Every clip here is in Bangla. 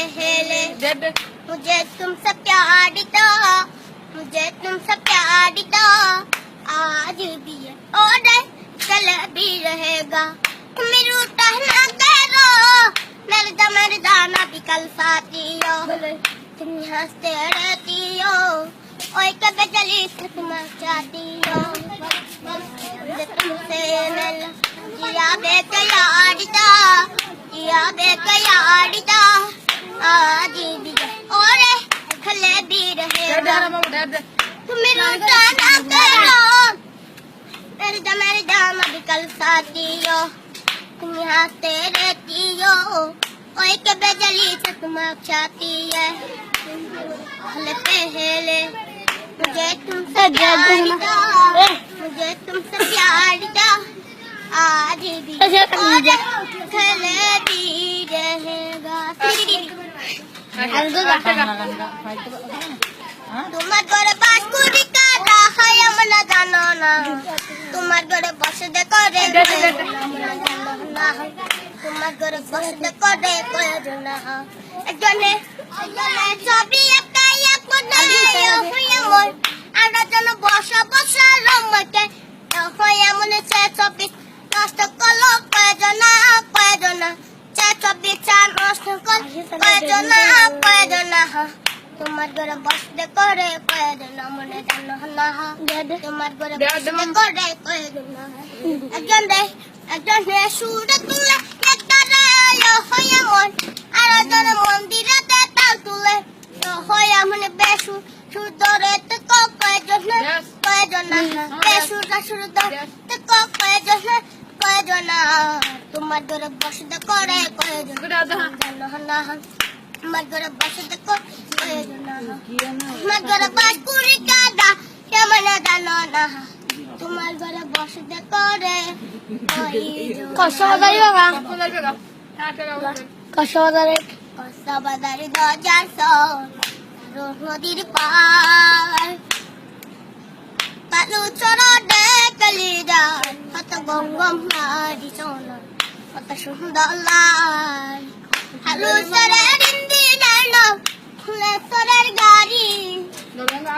पहले। দে मुझे तुमसे प्यार था मुझे तुमसे प्यार था आज भी है और कल भी रहेगा। तुम रूठा ना करो मेरे दा मेरे दाना भी कल साथी हो। तुम हँसते रहती हो। ओए कब से तुम चाहती हो। तुमसे मिल जिया बेकयार था जिया बेकयार था ਆ ਜੀ ਵੀ ਓਰੇ ਖੱਲੇ ਵੀ ਰਹੇ ਡਰ ਮਮ ਡਰ ਤੂੰ ਮੇਰੇ ਤਾਂ ਨਾ ਕਰੋ ਮੇਰੇ ਜਾ ਮੇਰੇ ਜਾ ਮੈਂ ਕੱਲ ਸਾਥੀਓ तुम्हें हाथे रहती हो ओए के बेजली से तुम छाती है पहले मुझे तुमसे प्यार का मुझे तुमसे प्यार का आज भी खलेती তোমার ঘরে বাস করি কাটা হয় আমরা জানো না তোমার ঘরে বসে দে করে তোমার ঘরে বসে দে করে একজনে একজনে ছবি একটা এক আমরা যেন বসা বসা রমকে হয়ে তোমার ঘরে বসতে করে প্রয়োজন মনে জানো না তোমার ঘরে বসতে করে প্রয়োজন একজন দে একজন দে সুরে তুলে হয়ে মন আর একজন মন্দিরে তাল তুলে। হয়ে মনে বেশু সুদরে তো প্রয়োজন না Yes. প্রয়োজন না বেশু সুদর তো প্রয়োজন না প্রয়োজন না। তোমার ঘরে বসতে করে প্রয়োজন গুড আদা জানো না প্রয়োজন না তোমার ঘরে বাস করি কাদা কেমন জানো না তোমার ঘরে কসবাদারি বাবা। কোথায় গেল টাটা বাবু দরজার সর নদীর পার। পালু চড়া দেখলি কত গঙ্গম হারি কত সুন্দর লাল। হালু সরের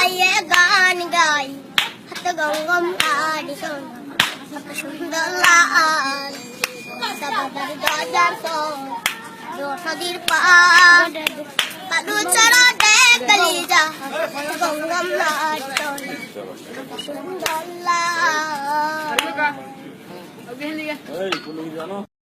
তলাইয়ে গান গাই। হাত গঙ্গম আড়ি সোনা কত সুন্দর লাল। সাবাদার দরজার পালু চড়া দেখলি যা। গঙ্গম কত সুন্দর লাল।